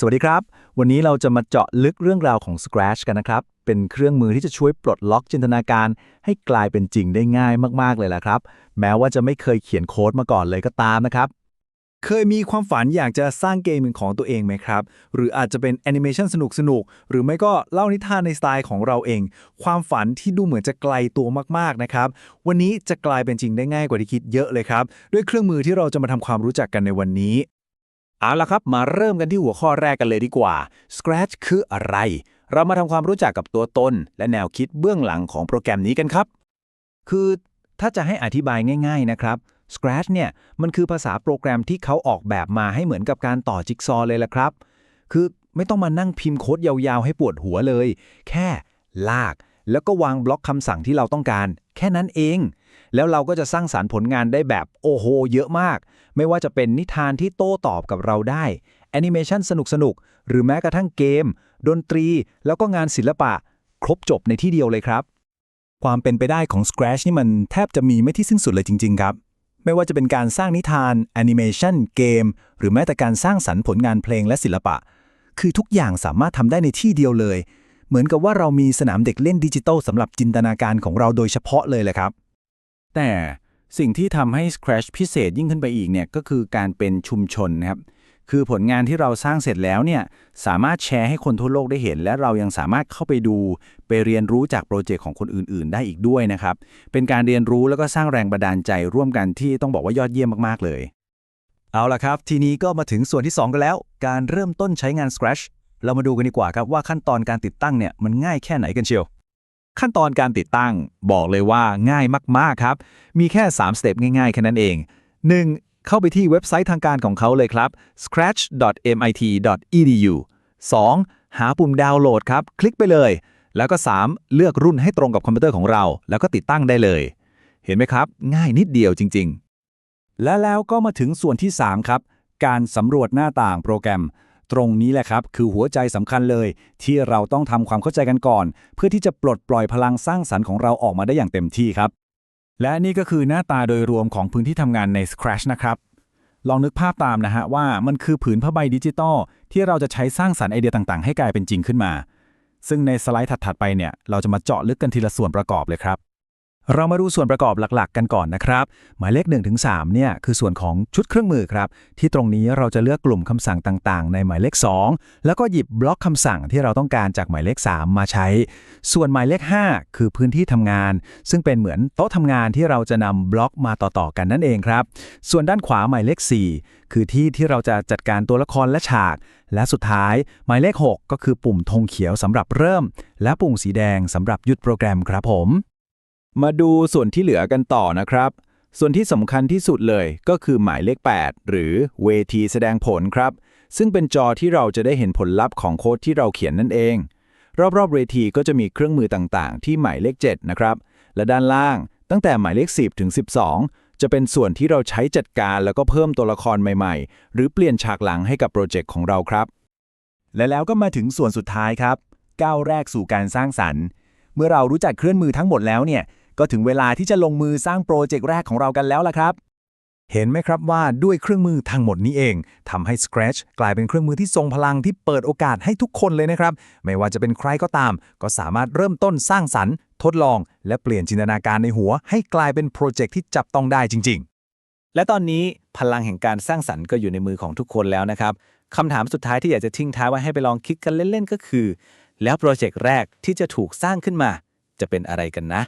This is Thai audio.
สวัสดีครับ วันนี้เราจะมาเจาะลึกเรื่องราวของ Scratch กันนะครับ เป็นเครื่องมือที่จะช่วยปลดล็อกจินตนาการ ให้กลายเป็นจริงได้ง่ายมากๆเลยล่ะครับ แม้ว่าจะไม่เคยเขียนโค้ดมาก่อนเลยก็ตามนะครับ เคยมีความฝันอยากจะสร้างเกมเป็นของตัวเองไหมครับ หรืออาจจะเป็นแอนิเมชันสนุกๆหรือไม่ก็เล่านิทานในสไตล์ของเราเอง ความฝันที่ดูเหมือนจะไกลตัวมากๆนะครับ วันนี้จะกลายเป็นจริงได้ง่ายกว่าที่คิดเยอะเลยครับ ด้วยเครื่องมือที่เราจะมาทำความรู้จักกันในวันนี้ เอาละครับ มาเริ่มกันที่หัวข้อแรกกันเลยดีกว่า Scratch คืออะไร เรามาทำความรู้จักกับตัวตน และแนวคิดเบื้องหลังของโปรแกรมนี้กันครับ คือถ้าจะให้อธิบายง่าย ๆ นะครับ Scratch เนี่ย มันคือภาษาโปรแกรมที่เขาออกแบบมาให้เหมือนกับการต่อจิ๊กซอเลยละครับ คือไม่ต้องมานั่งพิมพ์โค้ดยาวๆ ให้ปวดหัวเลย แค่ลาก แล้วก็วางบล็อกคำสั่งที่เราต้องการ แค่นั้นเอง แล้วเราก็จะสร้างสารรค์ผลงานได้แบบโอ้โหเยอะมาก ไม่ว่าจะเป็นนิทานที่โต้ตอบกับเราได้แอนิเมชันสนุกๆหรือแม้กระทั่งเกม ดนตรี แล้วก็งานศิลปะ ครบจบในที่เดียวเลยครับ ความเป็นไปได้ของ Scratch นี่มันแทบจะมีไม่ที่สิ้นสุดเลยจริง ๆ ครับ ไม่ว่าจะเป็นการสร้างนิทานแอนิเมชันเกม หรือแม้แต่การสร้างสรรค์ผลงานเพลงและศิลปะ คือทุกอย่างสามารถทำได้ในที่เดียวเลย เหมือนกับว่าเรามีสนามเด็กเล่นดิจิตอลสำหรับจินตนาการของเราโดยเฉพาะเลยแหละครับ แต่สิ่งที่ทำให้ Scratch พิเศษยิ่งขึ้นไปอีกเนี่ยก็คือการเป็นชุมชนนะครับ คือผลงานที่เราสร้างเสร็จแล้วเนี่ยสามารถแชร์ให้คนทั่วโลกได้เห็น และเรายังสามารถเข้าไปดูไปเรียนรู้จากโปรเจกต์ของคนอื่น ๆ ได้อีกด้วยนะครับ เป็นการเรียนรู้แล้วก็สร้างแรงบันดาลใจร่วมกันที่ต้องบอกว่ายอดเยี่ยมมาก ๆ เลย เอาละครับ ทีนี้ก็มาถึงส่วนที่ 2 กันแล้ว การเริ่มต้นใช้งาน Scratch เรามาดูกันดีกว่าครับว่าขั้นตอนการติดตั้งเนี่ยมันง่ายแค่ไหนกันเชียว ขั้นตอนการติดตั้งบอกเลยว่าง่ายมาก ๆ ครับ มีแค่ 3 สเต็ปง่ายๆ แค่นั้นเอง 1. เข้าไปที่เว็บไซต์ทางการของเขาเลยครับ scratch.mit.edu 2. หาปุ่มดาวน์โหลดครับ คลิกไปเลย แล้วก็ 3. เลือกรุ่นให้ตรงกับคอมพิวเตอร์ของเรา แล้วก็ติดตั้งได้เลย เห็นไหมครับ ง่ายนิดเดียวจริง ๆ และแล้วก็มาถึงส่วนที่ 3 ครับ การสำรวจหน้าต่างโปรแกรม ตรงนี้แหละครับ คือหัวใจสำคัญเลย ที่เราต้องทำความเข้าใจกันก่อน เพื่อที่จะปลดปล่อยพลังสร้างสรรค์ของเราออกมาได้อย่างเต็มที่ครับ และนี่ก็คือหน้าตาโดยรวมของพื้นที่ทำงานใน Scratch นะครับลองนึกภาพตามนะฮะว่ามันคือผืนผ้าใบดิจิตอลที่เราจะใช้สร้างสรรค์ไอเดียต่างๆ ให้กลายเป็นจริงขึ้นมา ซึ่งในสไลด์ถัดๆไปเนี่ยเราจะมาเจาะลึกกันทีละส่วนประกอบเลยครับ เรามาดูส่วนประกอบหลักๆ กันก่อนนะครับ หมายเลข1ถึง3เนี่ยคือส่วนของชุดเครื่องมือครับ ที่ตรงนี้เราจะเลือกกลุ่มคำสั่งต่างๆ ในหมายเลข 2 แล้วก็หยิบบล็อกคำสั่งที่เราต้องการจากหมายเลข 3 มาใช้ ส่วนหมายเลข 5 คือพื้นที่ทำงาน ซึ่งเป็นเหมือนโต๊ะทำงานที่เราจะนำบล็อกมาต่อๆกันนั่นเองครับ ส่วนด้านขวาหมายเลข 4 คือที่ที่เราจะจัดการตัวละครและฉาก และสุดท้าย หมายเลข 6 ก็คือปุ่มธงเขียวสำหรับเริ่ม และปุ่มสีแดงสำหรับหยุดโปรแกรมครับผม มาดูส่วนที่เหลือกันต่อนะครับ ส่วนที่สำคัญที่สุดเลยก็คือหมายเลข 8 หรือเวทีแสดงผลครับ ซึ่งเป็นจอที่เราจะได้เห็นผลลัพธ์ของโค้ดที่เราเขียนนั่นเอง รอบๆเวทีก็จะมีเครื่องมือต่างๆ ที่หมายเลข 7 นะครับ และด้านล่างตั้งแต่หมายเลข 10 ถึง 12 จะเป็นส่วนที่เราใช้จัดการแล้วก็เพิ่มตัวละครใหม่ๆ หรือเปลี่ยนฉากหลังให้กับโปรเจกต์ของเราครับ และแล้วก็มาถึงส่วนสุดท้ายครับก้าวแรกสู่การสร้างสรรค์ เมื่อเรารู้จักเครื่องมือทั้งหมดแล้วเนี่ย ก็ถึงเวลาที่จะลงมือสร้างโปรเจกต์แรกของเรากันแล้วล่ะครับ เห็นไหมครับว่าด้วยเครื่องมือทั้งหมดนี้เองทำให้ Scratch กลายเป็นเครื่องมือที่ทรงพลังที่เปิดโอกาสให้ทุกคนเลยนะครับ ไม่ว่าจะเป็นใครก็ตาม ก็สามารถเริ่มต้นสร้างสรรค์ ทดลอง และเปลี่ยนจินตนาการในหัว ให้กลายเป็นโปรเจกต์ที่จับต้องได้จริง ๆและตอนนี้พลังแห่งการสร้างสรรค์ก็อยู่ในมือของทุกคนแล้วนะครับคำถามสุดท้ายที่อยากจะทิ้งท้ายไว้ให้ไปลองคิดกันเล่น ๆ ก็คือ แล้วโปรเจกต์แรกที่จะถูกสร้างขึ้นมา จะเป็นอะไรกันนะ